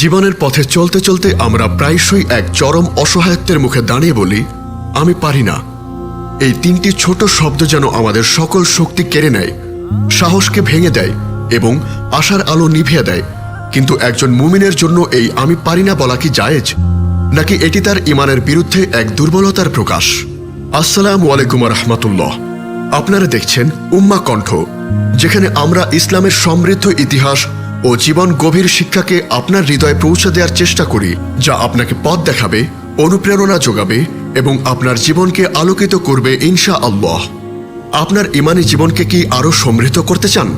জীবনের পথে চলতে চলতে আমরা প্রায়শই এক চরম অসহায়ত্বের মুখে দাঁড়িয়ে বলি, আমি পারি না। এই তিনটি ছোট শব্দ যেন আমাদের সকল শক্তি কেড়ে নেয়, সাহসকে ভেঙে দেয় এবং আশার আলো নিভিয়ে দেয়। কিন্তু একজন মুমিনের জন্য এই আমি পারি না বলা কি জায়েজ? নাকি এটি তার ইমানের বিরুদ্ধে এক দুর্বলতার প্রকাশ? আসসালাম আলাইকুম রহমতুল্লাহ। আপনারা দেখছেন উম্মা কণ্ঠ যেখানে আমরা ইসলামের সমৃদ্ধ ইতিহাস ও জীবন গভীর শিক্ষাকে আপনার হৃদয়ে পৌঁছে দেওয়ার চেষ্টা করি, যা আপনাকে পথ দেখাবে, অনুপ্রেরণা যোগাবে এবং আপনার জীবনকে আলোকিত করবে ইনশা আল্লাহ আপনার ইমানি জীবনকে কি আরও সমৃদ্ধ করতে চান?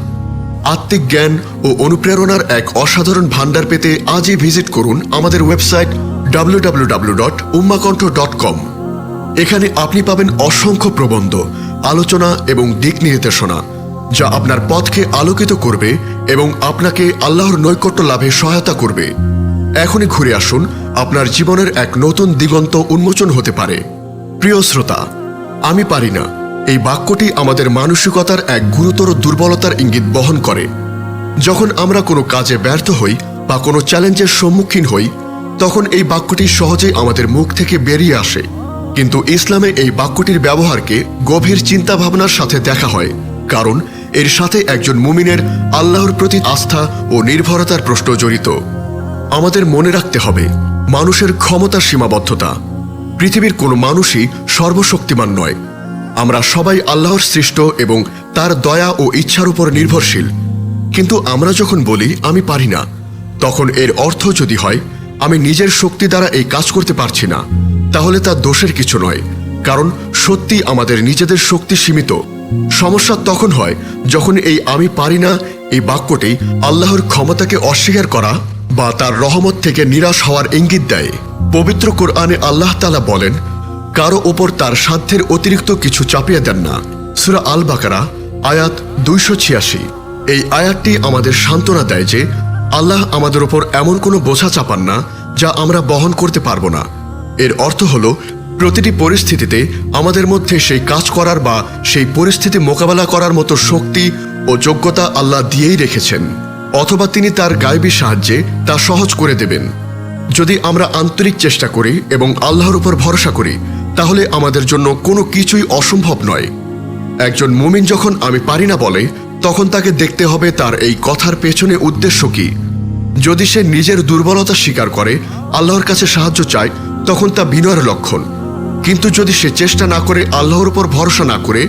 আত্মিক জ্ঞান ও অনুপ্রেরণার এক অসাধারণ ভান্ডার পেতে আজই ভিজিট করুন আমাদের ওয়েবসাইট www.ummakonto.com এখানে আপনি পাবেন অসংখ্য প্রবন্ধ, আলোচনা এবং দিক নির্দেশনা যা আপনার পথকে আলোকিত করবে এবং আপনাকে আল্লাহর নৈকট্য লাভে সহায়তা করবে। এখনই ঘুরে আসুন, আপনার জীবনের এক নতুন দিগন্ত উন্মোচন হতে পারে। প্রিয় শ্রোতা, আমি পারি না। এই বাক্যটি আমাদের মানসিকতার এক গুরুতর দুর্বলতার ইঙ্গিত বহন করে। যখন আমরা কোনো কাজে ব্যর্থ হই বা কোনো চ্যালেঞ্জের সম্মুখীন হই, তখন এই বাক্যটি সহজেই আমাদের মুখ থেকে বেরিয়ে আসে। কিন্তু ইসলামে এই বাক্যটির ব্যবহারকে গভীর চিন্তাভাবনার সাথে দেখা হয়, কারণ এর সাথে একজন মুমিনের আল্লাহর প্রতি আস্থা ও নির্ভরতার প্রশ্ন জড়িত। আমাদের মনে রাখতে হবে, মানুষের ক্ষমতার সীমাবদ্ধতা। পৃথিবীর কোনো মানুষই সর্বশক্তিমান নয়। আমরা সবাই আল্লাহর সৃষ্ট এবং তার দয়া ও ইচ্ছার উপর নির্ভরশীল। কিন্তু আমরা যখন বলি, আমি পারি না, তখন এর অর্থ যদি হয়, আমি নিজের শক্তি দ্বারা এই কাজ করতে পারছি না, তাহলে তা দোষের কিছু নয়, কারণ সত্যি আমাদের নিজেদের শক্তি সীমিত। সমস্যা তখন হয় যখন এই আমি পারি না এই বাক্যটি আল্লাহর ক্ষমতাকে অস্বীকার করা বা তার রহমত থেকে নিরাশ হওয়ার ইঙ্গিত দেয়। পবিত্র কোরআনে আল্লাহ তালা বলেন, কারও ওপর তার সাধ্যের অতিরিক্ত কিছু চাপিয়ে দেন না। সুরা আল বাকারা আয়াত দুইশো ছিয়াশি। এই আয়াতটি আমাদের সান্ত্বনা দেয় যে, আল্লাহ আমাদের ওপর এমন কোনো বোঝা চাপান না যা আমরা বহন করতে পারব না। এর অর্থ হলো প্রতিটি পরিস্থিতিতে আমাদের মধ্যে সেই কাজ করার বা সেই পরিস্থিতি মোকাবেলা করার মতো শক্তি ও যোগ্যতা আল্লাহ দিয়েই রেখেছেন, অথবা তিনি তার গায়েবী সাহায্যে তা সহজ করে দেবেন। যদি আমরা আন্তরিক চেষ্টা করি এবং আল্লাহর উপর ভরসা করি, তাহলে আমাদের জন্য কোনো কিছুই অসম্ভব নয়। একজন মুমিন যখন আমি পারি না বলে, তখন তাকে দেখতে হবে তার এই কথার পেছনে উদ্দেশ্য কি। যদি সে নিজের দুর্বলতা স্বীকার করে, আল্লাহর কাছে সাহায্য চায়, তখন তা বিনয়ের লক্ষণ। কিন্তু যদি সে চেষ্টা না করে আল্লাহর উপর ভরসা না করে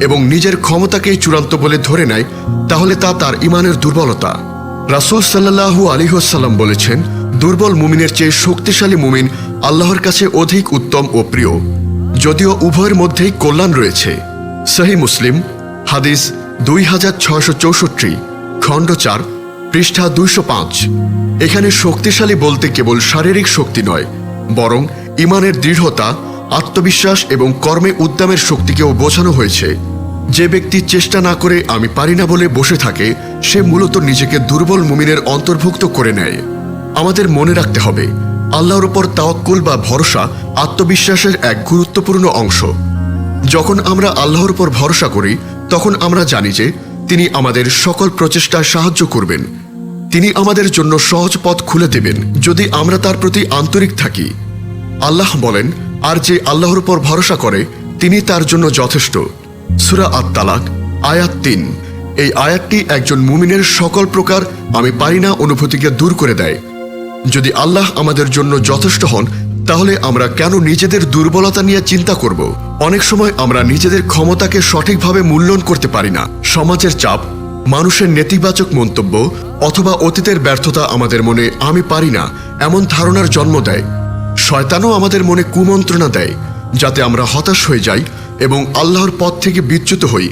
এবং নিজের ক্ষমতাকেই চূড়ান্ত বলে ধরে নেয়, তাহলে তা তার ইমানের দুর্বলতা। রাসুল সাল্লাহু আলিহাসাল্লাম বলেছেন, দুর্বল মুমিনের চেয়ে শক্তিশালী মুমিন আল্লাহর কাছে অধিক উত্তম ও প্রিয়। যদিও উভয়ের মধ্যেই কল্যাণ রয়েছে। সহি মুসলিম, হাদিস দুই হাজার ছয়শো চৌষট্টি, খণ্ড চার, পৃষ্ঠা দুইশো পাঁচ। এখানে শক্তিশালী বলতে কেবল শারীরিক শক্তি নয়, বরং ইমানের দৃঢ়তা আত্মবিশ্বাস এবং কর্মে উদ্যমের শক্তিকেও বোঝানো হয়েছে। যে ব্যক্তি চেষ্টা না করে আমি পারি না বলে বসে থাকে, সে মূলত নিজেকে দুর্বল মুমিনের অন্তর্ভুক্ত করে নেয়। আমাদের মনে রাখতে হবে, আল্লাহর উপর তাওয়াক্কুল বা ভরসা আত্মবিশ্বাসের এক গুরুত্বপূর্ণ অংশ। যখন আমরা আল্লাহর উপর ভরসা করি, তখন আমরা জানি যে তিনি আমাদের সকল প্রচেষ্টায় সাহায্য করবেন। তিনি আমাদের জন্য সহজ পথ খুলে দেবেন যদি আমরা তার প্রতি আন্তরিক থাকি। আল্লাহ বলেন আর যে আল্লাহর উপর ভরসা করে, তিনি তার জন্য যথেষ্ট। সুরা আত্মালাক আয়াত তিন। এই আয়াতটি একজন মুমিনের সকল প্রকার আমি পারি না অনুভূতিকে দূর করে দেয়। যদি আল্লাহ আমাদের জন্য যথেষ্ট হন, তাহলে আমরা কেন নিজেদের দুর্বলতা নিয়ে চিন্তা করব? অনেক সময় আমরা নিজেদের ক্ষমতাকে সঠিকভাবে মূল্যায়ন করতে পারি না। সমাজের চাপ, মানুষের নেতিবাচক মন্তব্য, অথবা অতীতের ব্যর্থতা আমাদের মনে আমি পারি না, এমন ধারণার জন্ম দেয়। শয়তানও আমাদের মনে কুমন্ত্রণা দেয়, যাতে আমরা হতাশ হয়ে যাই এবং আল্লাহর পথ থেকে বিচ্যুত হই।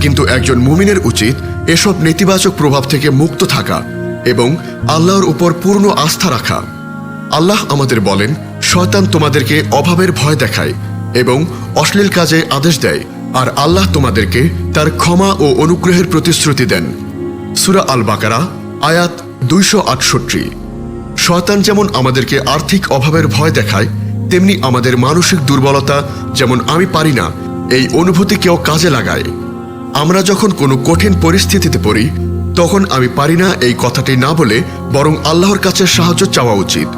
কিন্তু একজন মুমিনের উচিত এসব নেতিবাচক প্রভাব থেকে মুক্ত থাকা এবং আল্লাহর উপর পূর্ণ আস্থা রাখা। আল্লাহ আমাদের বলেন, শয়তান তোমাদেরকে অভাবের ভয় দেখায় এবং অশ্লীল কাজে আদেশ দেয়, আর আল্লাহ তোমাদেরকে তার ক্ষমা ও অনুগ্রহের প্রতিশ্রুতি দেন। সুরা আল বাকারা আয়াত দুইশো আটষট্টি। শয়তান যেমন আমাদেরকে আর্থিক অভাবের ভয় দেখায়, তেমনি আমাদের মানসিক দুর্বলতা যেমন আমি পারি না, এই অনুভূতিকেও কাজে লাগায়। আমরা যখন কোনো কঠিন পরিস্থিতিতে পড়ি, তখন আমি পারি না এই কথাটি না বলে বরং আল্লাহর কাছে সাহায্য চাওয়া উচিত।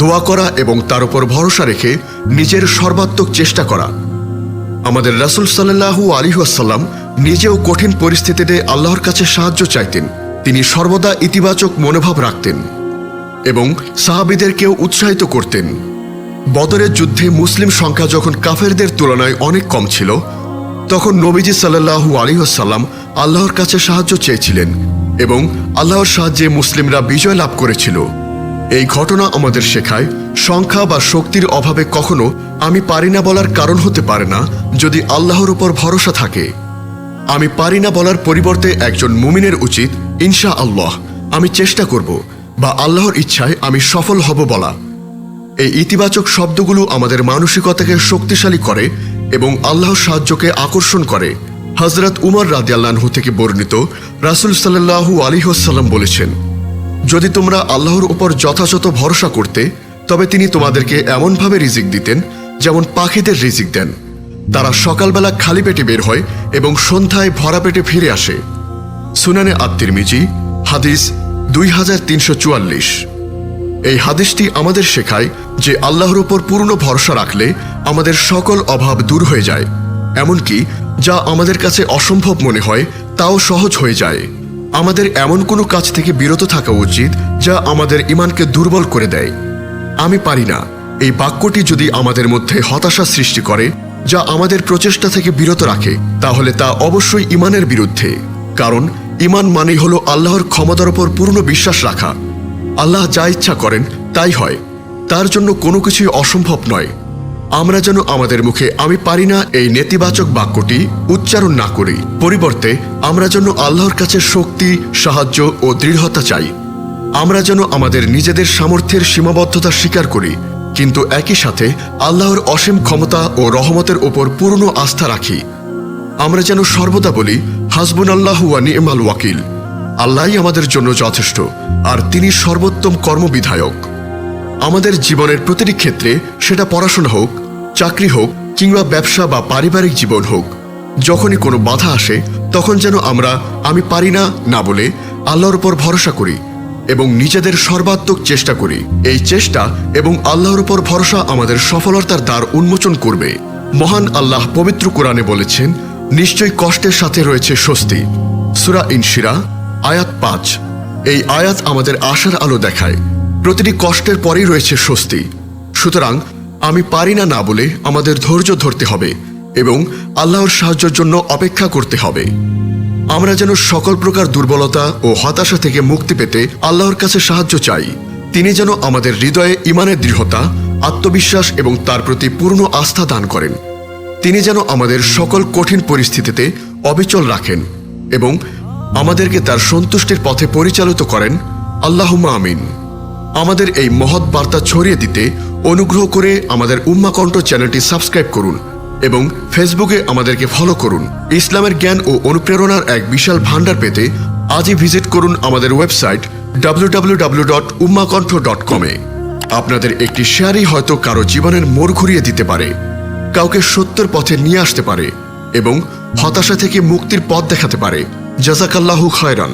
দোয়া করা এবং তার উপর ভরসা রেখে নিজের সর্বাত্মক চেষ্টা করা। আমাদের রাসুল সাল্লাহু আলিহাসাল্লাম নিজেও কঠিন পরিস্থিতিতে আল্লাহর কাছে সাহায্য চাইতেন। তিনি সর্বদা ইতিবাচক মনোভাব রাখতেন। এবং সাহাবিদেরকেও উৎসাহিত করতেন। বদরের যুদ্ধে মুসলিম সংখ্যা যখন কাফেরদের তুলনায় অনেক কম ছিল, তখন নবীজি সাল্লাহু আলিহাসাল্লাম আল্লাহর কাছে সাহায্য চেয়েছিলেন এবং আল্লাহর সাহায্যে মুসলিমরা বিজয় লাভ করেছিল। এই ঘটনা আমাদের শেখায়, সংখ্যা বা শক্তির অভাবে কখনো আমি পারি না বলার কারণ হতে পারে না যদি আল্লাহর উপর ভরসা থাকে। আমি পারি না বলার পরিবর্তে একজন মুমিনের উচিত ইনশা আল্লাহ আমি চেষ্টা করব। বা আল্লাহর ইচ্ছায় আমি সফল হব বলা। এই ইতিবাচক শব্দগুলো আমাদের মানসিকতাকে শক্তিশালী করে এবং আল্লাহর সাহায্যকে আকর্ষণ করে হজরত উমর রাদিয়াল্লাহু থেকে বর্ণিত রাসুল সাল্লাহু আলিহাসাল্লাম বলেছেন, যদি তোমরা আল্লাহর উপর যথাযথ ভরসা করতে, তবে তিনি তোমাদেরকে এমনভাবে রিজিক দিতেন যেমন পাখিদের রিজিক দেন। তারা সকালবেলা খালি পেটে বের হয় এবং সন্ধ্যায় ভরা পেটে ফিরে আসে। সুনানে আত্মির মিজি হাদিস দুই হাজার তিনশো চুয়াল্লিশ। এই হাদিসটি আমাদের শেখায় যে আল্লাহর উপর পূর্ণ ভরসা রাখলে আমাদের সকল অভাব দূর হয়ে যায়, এমনকি যা আমাদের কাছে অসম্ভব মনে হয় তাও সহজ হয়ে যায়। আমাদের এমন কোনো কাজ থেকে বিরত থাকা উচিত যা আমাদের ইমানকে দুর্বল করে দেয়। আমি পারি না, এই বাক্যটি যদি আমাদের মধ্যে হতাশা সৃষ্টি করে, যা আমাদের প্রচেষ্টা থেকে বিরত রাখে, তাহলে তা অবশ্যই ইমানের বিরুদ্ধে, কারণ ইমান মানেই হলো আল্লাহর ক্ষমতার উপর পূর্ণ বিশ্বাস রাখা। আল্লাহ যা ইচ্ছা করেন, তাই হয়। তার জন্য কোনো কিছুই অসম্ভব নয়। আমরা যেন আমাদের মুখে আমি পারি না এই নেতিবাচক বাক্যটি উচ্চারণ না করি। পরিবর্তে, আমরা যেন আল্লাহর কাছে শক্তি, সাহায্য ও দৃঢ়তা চাই। আমরা যেন আমাদের নিজেদের সামর্থ্যের সীমাবদ্ধতা স্বীকার করি। কিন্তু একই সাথে, আল্লাহর অসীম ক্ষমতা ও রহমতের ওপর পূর্ণ আস্থা রাখি। আমরা যেন সর্বদা বলি হাসবুন আল্লাহ নিমাল ওয়াকিল। আল্লাহই আমাদের জন্য যথেষ্ট, আর তিনি সর্বোত্তম কর্মবিধায়ক। আমাদের জীবনের প্রতিটি ক্ষেত্রে সেটা পড়াশোনা হোক, চাকরি হোক, কিংবা ব্যবসা বা পারিবারিক জীবন হোক, যখনই কোনো বাধা আসে, তখন যেন আমরা আমি পারি না না বলে আল্লাহর উপর ভরসা করি এবং নিজেদের সর্বাত্মক চেষ্টা করি। এই চেষ্টা এবং আল্লাহর উপর ভরসা আমাদের সফলতার দ্বার উন্মোচন করবে। মহান আল্লাহ পবিত্র কোরআনে বলেছেন নিশ্চয়ই কষ্টের সাথে রয়েছে স্বস্তি। সুরা ইনশিরা, আয়াত পাঁচ। এই আয়াত আমাদের আশার আলো দেখায়। প্রতিটি কষ্টের পরেই রয়েছে স্বস্তি। সুতরাং আমি পারি না না বলে আমাদের ধৈর্য ধরতে হবে এবং আল্লাহর সাহায্যের জন্য অপেক্ষা করতে হবে। আমরা যেন সকল প্রকার দুর্বলতা ও হতাশা থেকে মুক্তি পেতে আল্লাহর কাছে সাহায্য চাই। তিনি যেন আমাদের হৃদয়ে ইমানের দৃঢ়তা, আত্মবিশ্বাস এবং তার প্রতি পূর্ণ আস্থা দান করেন। তিনি যেন আমাদের সকল কঠিন পরিস্থিতিতে অবিচল রাখেন এবং আমাদেরকে তার সন্তুষ্টির পথে পরিচালিত করেন। আল্লাহুম্মা আমিন। আমাদের এই মহৎ বার্তা ছড়িয়ে দিতে অনুগ্রহ করে আমাদের উম্মাকণ্ঠ চ্যানেলটি সাবস্ক্রাইব করুন এবং ফেসবুকে আমাদেরকে ফলো করুন। ইসলামের জ্ঞান ও অনুপ্রেরণার এক বিশাল ভান্ডার পেতে আজই ভিজিট করুন আমাদের ওয়েবসাইট www.ummakonth.com এ। আপনাদের একটি শেয়ারই হয়তো কারও জীবনের মোড় ঘুরিয়ে দিতে পারে। কাউকে সত্যের পথে নিয়ে আসতে পারে এবং হতাশা থেকে মুক্তির পথ দেখাতে পারে। জাজাকাল্লাহু খায়রান।